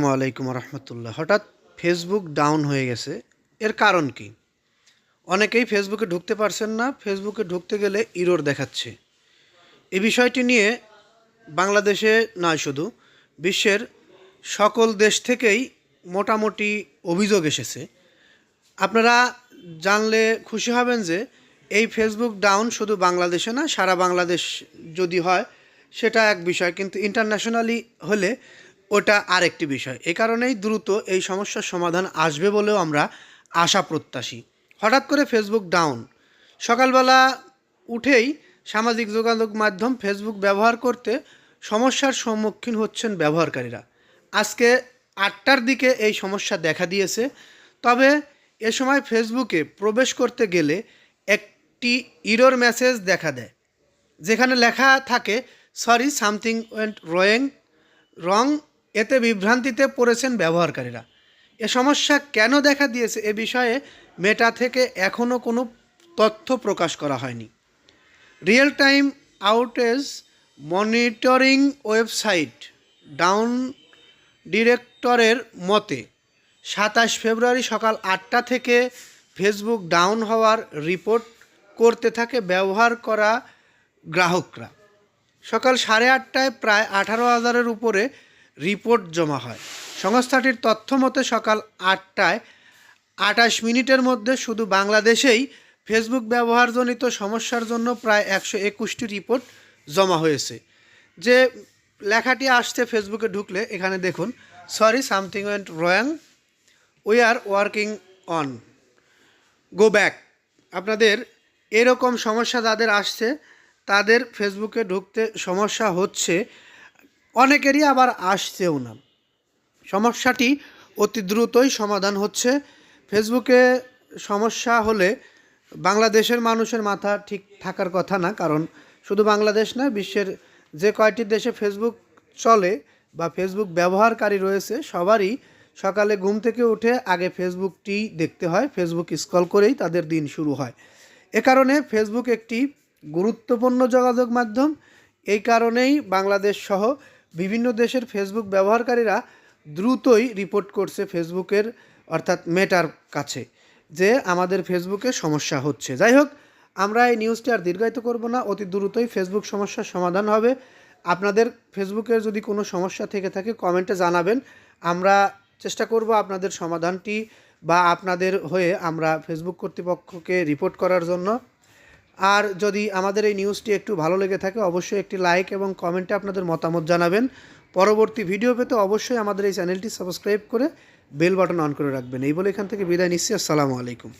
আসসালামু আলাইকুম রহমতুল্লাহ। হঠাৎ ফেসবুক ডাউন হয়ে গেছে। এর কারণ কি? অনেকেই ফেসবুকে ঢুকতে পারছেন না। ফেসবুকে ঢুকতে গেলে ইরোর দেখাচ্ছে। এই বিষয়টি নিয়ে বাংলাদেশে নয় শুধু, বিশ্বের সকল দেশ থেকেই মোটামুটি অভিযোগ এসেছে। আপনারা জানলে খুশি হবেন যে, এই ফেসবুক ডাউন শুধু বাংলাদেশে না, সারা বাংলাদেশ যদি হয়, সেটা এক বিষয়। কিন্তু ইন্টারন্যাশনালি হলে ওটা আরেকটি বিষয়। এই কারণেই দ্রুত এই সমস্যার সমাধান আসবে বলেও আমরা আশা প্রত্যাশী। হঠাৎ করে ফেসবুক ডাউন সকালবেলা উঠেই সামাজিক যোগাযোগ মাধ্যম ফেসবুক ব্যবহার করতে সমস্যার সম্মুখীন হচ্ছেন ব্যবহারকারীরা। আজকে আটটার দিকে এই সমস্যা দেখা দিয়েছে। তবে এ সময় ফেসবুকে প্রবেশ করতে গেলে একটি ইরোর মেসেজ দেখা দেয়। যেখানে লেখা থাকে sorry something went wrong wrong এতে বিভ্রান্তিতে পড়েছেন ব্যবহারকারীরা। এ সমস্যা কেন দেখা দিয়েছে এ বিষয়ে মেটা থেকে এখনও কোনো তথ্য প্রকাশ করা হয়নি। Real time outage monitoring website down ডিরেক্টরের মতে, সাতাশ ফেব্রুয়ারি সকাল আটটা থেকে ফেসবুক ডাউন হওয়ার রিপোর্ট করতে থাকে ব্যবহার করা গ্রাহকরা। সকাল সাড়ে আটটায় প্রায় আঠারো হাজারের উপরে রিপোর্ট জমা হয়। সংস্থাটির তথ্য মতে সকাল আটটায় আটাশ মিনিটের মধ্যে শুধু বাংলাদেশেই ফেসবুক ব্যবহারজনিত সমস্যার জন্য প্রায় একশো একুশটি রিপোর্ট জমা হয়েছে। যে লেখাটি আসছে ফেসবুকে ঢুকলে, এখানে দেখুন sorry something went wrong we are working on go back আপনাদের এরকম সমস্যা যাদের আসছে, তাদের ফেসবুকে ঢুকতে সমস্যা হচ্ছে অনেকেরই আবার আসছেও না। সমস্যাটি অতি দ্রুতই সমাধান হচ্ছে। ফেসবুকে সমস্যা হলে বাংলাদেশের মানুষের মাথা ঠিক থাকার কথা না, কারণ শুধু বাংলাদেশ না বিশ্বের যে কয়টি দেশে ফেসবুক চলে বা ফেসবুক ব্যবহারকারী রয়েছে, সবারই সকালে ঘুম থেকে উঠে আগে ফেসবুকটি দেখতে হয়। ফেসবুক স্ক্রল করেই তাদের দিন শুরু হয়। এ কারণে ফেসবুক একটি গুরুত্বপূর্ণ যোগাযোগ মাধ্যম। এই কারণেই বাংলাদেশ সহ বিভিন্ন দেশের ফেসবুক ব্যবহারকারীরা দ্রুতই রিপোর্ট করছে ফেসবুকের অর্থাৎ মেটার কাছে, যে আমাদের ফেসবুকে সমস্যা হচ্ছে। যাই হোক, আমরা এই নিউজটি আর দীর্ঘায়িত করব না, অতি দ্রুতই ফেসবুক সমস্যার সমাধান হবে। আপনাদের ফেসবুকের যদি কোনো সমস্যা থেকে থাকে কমেন্টে জানাবেন। আমরা চেষ্টা করব আপনাদের সমাধানটি বা আপনাদের হয়ে আমরা ফেসবুক কর্তৃপক্ষকে রিপোর্ট করার জন্য। আর যদি আমাদের এই নিউজটি একটু ভালো লেগে থাকে, অবশ্যই একটি লাইক এবং কমেন্টে আপনাদের মতামত জানাবেন। পরবর্তী ভিডিও পেতে অবশ্যই আমাদের এই চ্যানেলটি সাবস্ক্রাইব করে বেল বাটন অন করে রাখবেন। এই বলে এখান থেকে বিদায় নিচ্ছি। আসসালামু আলাইকুম।